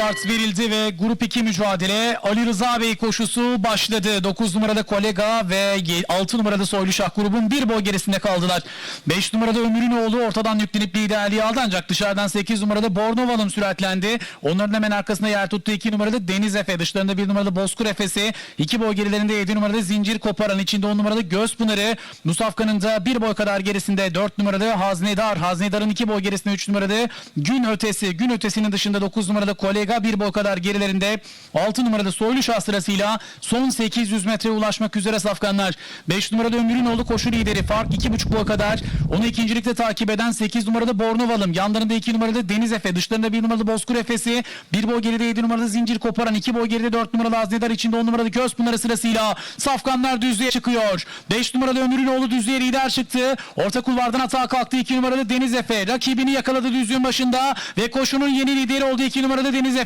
start verildi ve grup 2 mücadele Ali Rıza Bey koşusu başladı. 9 numarada Kolega ve 6 numarada Soyluşah grubun bir boy gerisinde kaldılar. 5 numarada Ömürünoğlu ortadan yüklenip liderliği aldı ancak dışarıdan 8 numarada Bornoval'ım süratlendi. Onların hemen arkasında yer tuttu 2 numarada Deniz Efe. Dışlarında 1 numarada Bozkur Efes'i. 2 boy gerilerinde 7 numarada Zincir Koparan. içinde 10 numarada Gözpınar'ı. Musafkan'ın da 1 boy kadar gerisinde 4 numarada Haznedar. Haznedar'ın 2 boy gerisinde 3 numarada Gün Ötesi. Gün Ötesi'nin dışında 9 numarada Kolega 1 boy kadar gerilerinde 6 numarada Soyluşah sırasıyla son 800 metreye ulaşmak üzere safkanlar. 5 numarada Ömürünoğlu koşu lideri. Fark 2,5 boy kadar. Onu ikincilikte takip eden 8 numarada Bornovalım. Yanlarında 2 numarada Deniz Efe. Dışlarında 1 numarada Bozkur Efes'i. 1 boy geride 7 numarada Zincir Koparan. 2 boy geride 4 numaralı Haznedar. içinde 10 numarada Gözpınarı sırasıyla safkanlar düzlüğe çıkıyor. 5 numarada Ömürünoğlu düzlüğe lider çıktı. Orta kulvardan atağa kalktı 2 numarada Deniz Efe. Rakibini yakaladı düzlüğün başında ve koşunun yeni lideri oldu 2 numarada Deniz Efe.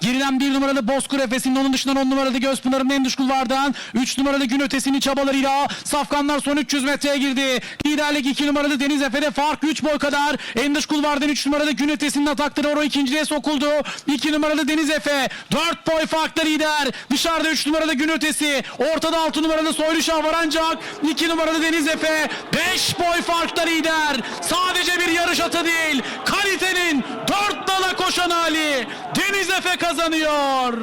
Geriden 1 numarada Bozkur Efes'in onun dışından 10 numarada Gözpınar'ın en dış kulvardan 3 numarada gün ötesinin çabalarıyla safkanlar son 300 metreye girdi. Liderlik 2 numarada Deniz Efe'de fark 3 boy kadar. En dış kulvardan 3 numarada gün ötesinin atakları Oro ikinciliğe sokuldu. 2 numarada Deniz Efe. 4 boy farkla lider. Dışarıda 3 numarada gün ötesi. Ortada 6 numarada Soyluşah var ancak 2 numarada Deniz Efe. 5 boy farkla lider. Sadece bir yarış atı değil. Kalitenin 4 dala koşan hali. Efe kazanıyor.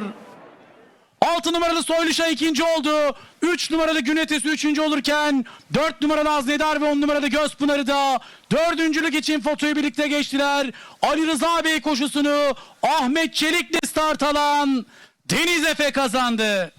6 numaralı Soyluşa ikinci oldu. 3 numaralı Günetesi üçüncü olurken 4 numaralı Aznedar ve 10 numaralı Gözpınar'ı da dördüncülük için fotoyu birlikte geçtiler. Ali Rıza Bey koşusunu Ahmet Çelik'le start alan Deniz Efe kazandı.